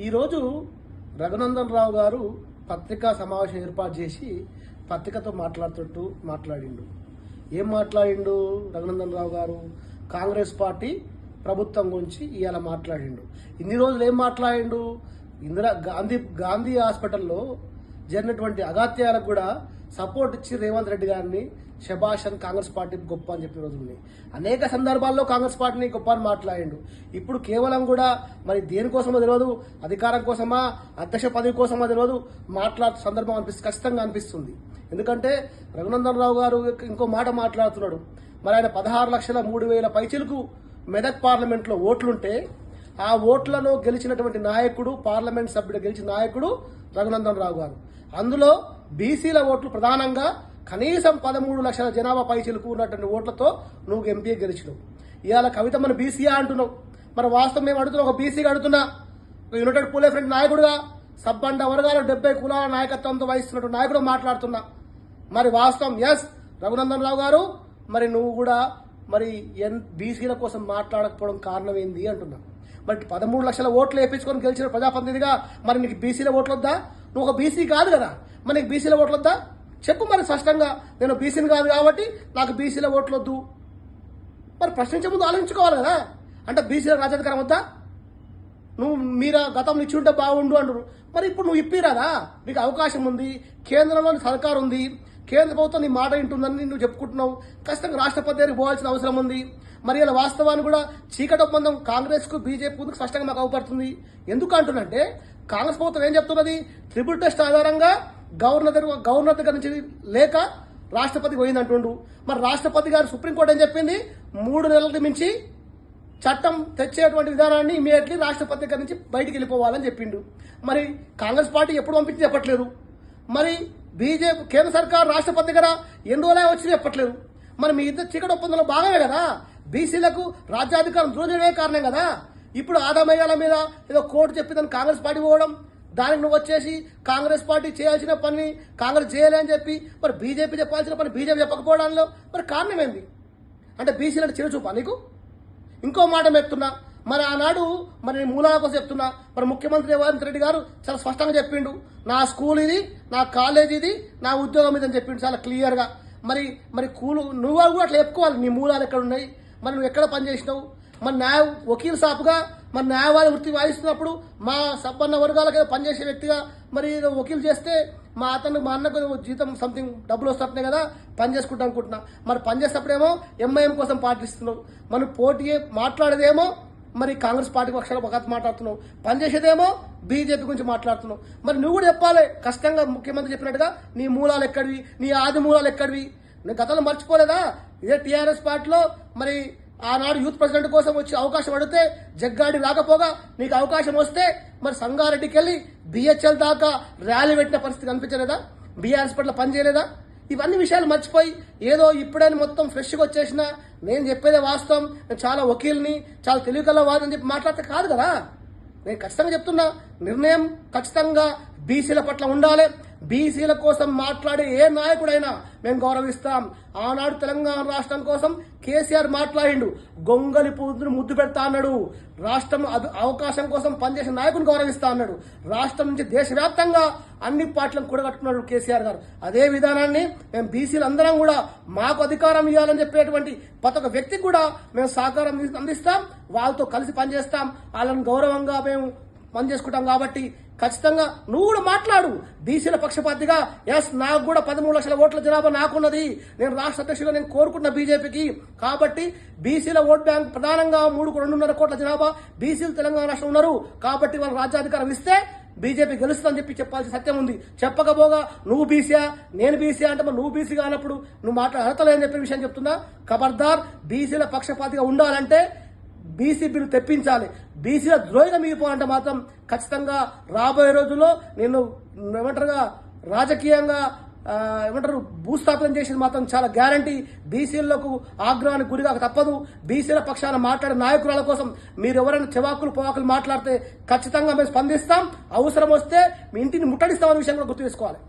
ఈరోజు రఘునందన్ రావు గారు పత్రికా సమావేశం ఏర్పాటు చేసి పత్రికతో మాట్లాడుతూ మాట్లాడిండు. ఏం మాట్లాడిండు రఘునందన్ రావు గారు? కాంగ్రెస్ పార్టీ ప్రభుత్వం గురించి ఇవాళ మాట్లాడిండు. ఇన్ని రోజులు ఏం మాట్లాడిండు? ఇందిరా గాంధీ గాంధీ హాస్పిటల్లో జరిగినటువంటి అగాత్యాలకు కూడా సపోర్ట్ ఇచ్చి రేవంత్ రెడ్డి గారిని శభాష్ అని కాంగ్రెస్ పార్టీ గొప్ప అని చెప్పిన రోజు ఉన్నాయి అనేక సందర్భాల్లో కాంగ్రెస్ పార్టీని గొప్ప అని మాట్లాడిండు. ఇప్పుడు కేవలం కూడా మరి దేనికోసమో తెలియదు అధికారం కోసమా అధ్యక్ష పదవి కోసమా తెలియదు మాట్లాడే సందర్భం అనిపిస్తుంది ఖచ్చితంగా అనిపిస్తుంది. ఎందుకంటే రఘునందన్ రావు గారు ఇంకో మాట మాట్లాడుతున్నాడు. మరి ఆయన పదహారు లక్షల మూడు వేల పైచిలకు మెదక్ పార్లమెంట్లో ఓట్లుంటే ఆ ఓట్లను గెలిచినటువంటి నాయకుడు పార్లమెంట్ సభ్యుడు గెలిచిన నాయకుడు రఘునందన్ రావు గారు. అందులో బీసీల ఓట్లు ప్రధానంగా కనీసం పదమూడు లక్షల జనాభా పై ఉన్నటువంటి ఓట్లతో నువ్వు ఎంపీ గెలిచినావు. ఇవాళ కవిత మన బీసీయా అంటున్నావు. మరి వాస్తవం మేము అడుగుతున్నా ఒక బీసీగా అడుగుతున్నా. ఒక యునైటెడ్ పూలే ఫ్రంట్ నాయకుడుగా సబ్బండ వర్గాల డెబ్బై కులాల నాయకత్వంతో వహిస్తున్నట్టు నాయకుడు మాట్లాడుతున్నా. మరి వాస్తవం ఎస్ రఘునందన్ రావు గారు మరి నువ్వు కూడా మరి ఎన్ బీసీల కోసం మాట్లాడకపోవడం కారణం ఏంది అంటున్నా. బట్ పదమూడు లక్షల ఓట్లు వేయించుకొని గెలిచిన ప్రజాప్రతినిధిగా మరి నీకు బీసీల ఓట్లు వద్దా నువ్వు ఒక బీసీ కాదు కదా. మరి నీకు బీసీల ఓట్లు వద్దా చెప్పు మరి స్పష్టంగా. నేను బీసీని కాదు కాబట్టి నాకు బీసీల ఓట్లు వద్దు మరి ప్రశ్నించే ముందు ఆలోచించుకోవాలి కదా. అంటే బీసీల రాజాధికారం వద్దా? నువ్వు మీరు గతంలో ఇచ్చి ఉంటే బాగుండు అంటారు మరి ఇప్పుడు నువ్వు ఇప్పిరాదా? నీకు అవకాశం ఉంది. కేంద్రంలోని సర్కారు ఉంది కేంద్ర ప్రభుత్వం నీ మాట వింటుందని నువ్వు చెప్పుకుంటున్నావు. ఖచ్చితంగా రాష్ట్రపతి దగ్గరికి పోవాల్సిన అవసరం ఉంది. మరి ఇలా వాస్తవాన్ని కూడా చీకటి ఒప్పందం కాంగ్రెస్కు బీజేపీ స్పష్టంగా మాకు అవపడుతుంది. ఎందుకు అంటున్నంటే కాంగ్రెస్ ప్రభుత్వం ఏం చెప్తున్నది? ట్రిపుల్ టెస్ట్ ఆధారంగా గవర్నర్ దగ్గర గవర్నర్ దగ్గర నుంచి లేక రాష్ట్రపతికి పోయిందంటుండు మరి రాష్ట్రపతి గారు సుప్రీంకోర్టు ఏం చెప్పింది? మూడు నెలలకు మించి చట్టం తెచ్చేటువంటి విధానాన్ని ఇమీడియట్లీ రాష్ట్రపతి దగ్గర నుంచి బయటికి వెళ్ళిపోవాలని చెప్పిండు. మరి కాంగ్రెస్ పార్టీ ఎప్పుడు పంపించి చెప్పట్లేదు. మరి బీజేపీ కేంద్ర సర్కార్ రాష్ట్రపతి దగ్గర ఎన్ని రోజులే వచ్చి చెప్పట్లేదు. మరి మీ ఇద్దరు చీకటి ఒప్పందంలో భాగమే కదా. బీసీలకు రాజ్యాధికారం దూరమే కారణం కదా. ఇప్పుడు ఆదామయ్యాల మీద ఏదో కోర్టు చెప్పిందని కాంగ్రెస్ పార్టీ పోవడం దానికి నువ్వు వచ్చేసి కాంగ్రెస్ పార్టీ చేయాల్సిన పని కాంగ్రెస్ చేయలే అని చెప్పి మరి బీజేపీ చెప్పాల్సిన పని బీజేపీ చెప్పకపోవడంలో మరి కారణం ఏంది? అంటే బీసీలను చిరుచూపా నీకు? ఇంకో మాట చెప్తున్నా మరి ఆనాడు మరి నేను మూలాల కోసం చెప్తున్నా మరి ముఖ్యమంత్రి రేవంత్ రెడ్డి గారు చాలా స్పష్టంగా చెప్పిండు నా స్కూల్ ఇది నా కాలేజ్ ఇది నా ఉద్యోగం ఇది అని చెప్పిండు చాలా క్లియర్గా మరి మరి కూలు నువ్వు కూడా అట్లా చెప్పుకోవాలి నీ మూలాలు ఎక్కడ ఉన్నాయి? మరి నువ్వు ఎక్కడ పనిచేసినావు? మరి న్యాయ వకీల్ సాపుగా మరి న్యాయవాది వృత్తి వాయిస్తున్నప్పుడు మా సబ్బన్న వర్గాలకు పనిచేసే వ్యక్తిగా మరి వకీలు చేస్తే మా అతను మా అన్నకు జీతం సంథింగ్ డబ్బులు వస్తున్నాయి కదా పని చేసుకుంటా అనుకుంటున్నా. మరి పని చేసేటప్పుడేమో ఎంఐఎం కోసం పాటిస్తున్నావు. మనం పోటీ మాట్లాడేదేమో మరి కాంగ్రెస్ పార్టీ పక్షాల ఒక మాట్లాడుతున్నావు. పనిచేసేదేమో బీజేపీ గురించి మాట్లాడుతున్నావు. మరి నువ్వు కూడా చెప్పాలి కష్టంగా ముఖ్యమంత్రి చెప్పినట్టుగా నీ మూలాలు ఎక్కడివి నీ ఆది మూలాలు ఎక్కడివి? నువ్వు గతంలో మర్చిపోలేదా? ఇదే టీఆర్ఎస్ పార్టీలో మరి ఆనాడు యూత్ ప్రెసిడెంట్ కోసం వచ్చి అవకాశం అడిగితే జగ్గాడి రాకపోగా నీకు అవకాశం వస్తే మరి సంగారెడ్డికి వెళ్ళి బిహెచ్ఎల్ దాకా ర్యాలీ పెట్టిన పరిస్థితి కనిపించలేదా? బీఆర్ఎస్ పట్ల పనిచేయలేదా? ఇవన్నీ విషయాలు మర్చిపోయి ఏదో ఇప్పుడని మొత్తం ఫ్రెష్గా వచ్చేసిన నేను చెప్పేదే వాస్తవం నేను చాలా వకీల్ని చాలా తెలివికల వాదని చెప్పి మాట్లాడితే కాదు కదా. నేను ఖచ్చితంగా చెప్తున్నా నిర్ణయం ఖచ్చితంగా బీసీల పట్ల ఉండాలి. బీసీల కోసం మాట్లాడే ఏ నాయకుడైనా మేము గౌరవిస్తాం. ఆనాడు తెలంగాణ రాష్ట్రం కోసం కేసీఆర్ మాట్లాడిండు. గొంగలి పూతును ముద్దు పెడతా అన్నాడు. రాష్ట్రం అవకాశం కోసం పనిచేసే నాయకుని గౌరవిస్తా అన్నాడు. రాష్ట్రం నుంచి దేశవ్యాప్తంగా అన్ని పార్టీలను కూడగట్టుకున్నాడు కేసీఆర్ గారు. అదే విధానాన్ని మేము బీసీలు అందరం కూడా మాకు అధికారం ఇవ్వాలని చెప్పేటువంటి ప్రతి ఒక్క వ్యక్తికి కూడా మేము సహకారం అందిస్తాం. వాళ్ళతో కలిసి పనిచేస్తాం. వాళ్ళని గౌరవంగా మేము పనిచేసుకుంటాం కాబట్టి ఖచ్చితంగా నువ్వు కూడా మాట్లాడు. బీసీల పక్షపాతిగా ఎస్ నాకు కూడా పదమూడు లక్షల ఓట్ల జనాభా నాకున్నది. నేను రాష్ట్ర అధ్యక్షుడిగా నేను కోరుకుంటున్న బీజేపీకి. కాబట్టి బీసీల ఓట్ బ్యాంక్ ప్రధానంగా మూడు రెండున్నర కోట్ల జనాభా బీసీలు తెలంగాణ రాష్ట్రం ఉన్నారు. కాబట్టి వాళ్ళు రాజ్యాధికారం ఇస్తే బీజేపీ గెలుస్తుందని చెప్పి చెప్పాల్సిన సత్యం ఉంది. చెప్పకపోగా నువ్వు బీసీయా నేను బీసీయా అంటే మరి నువ్వు బీసీ కానప్పుడు నువ్వు మాట్లాడ అర్హతలేని చెప్పిన విషయం చెప్తున్నా. ఖబర్దార్ బీసీల పక్షపాతిగా ఉండాలంటే బీసీ బిల్లు తెప్పించాలి. బీసీల ద్రోహిగా మిగిలిపోవాలంటే మాత్రం ఖచ్చితంగా రాబోయే రోజుల్లో నేను ఏమంటారుగా రాజకీయంగా ఏమంటారు భూస్థాపనం చేసేది మాత్రం చాలా గ్యారంటీ. బీసీలకు ఆగ్రహానికి గురిగా తప్పదు. బీసీల పక్షాన మాట్లాడే నాయకురాల కోసం మీరు ఎవరైనా చెవాకులు పోవాకులు మాట్లాడితే ఖచ్చితంగా మేము స్పందిస్తాం. అవసరం వస్తే మీ ఇంటిని ముట్టడిస్తామనే విషయం కూడా గుర్తు చేసుకోవాలి.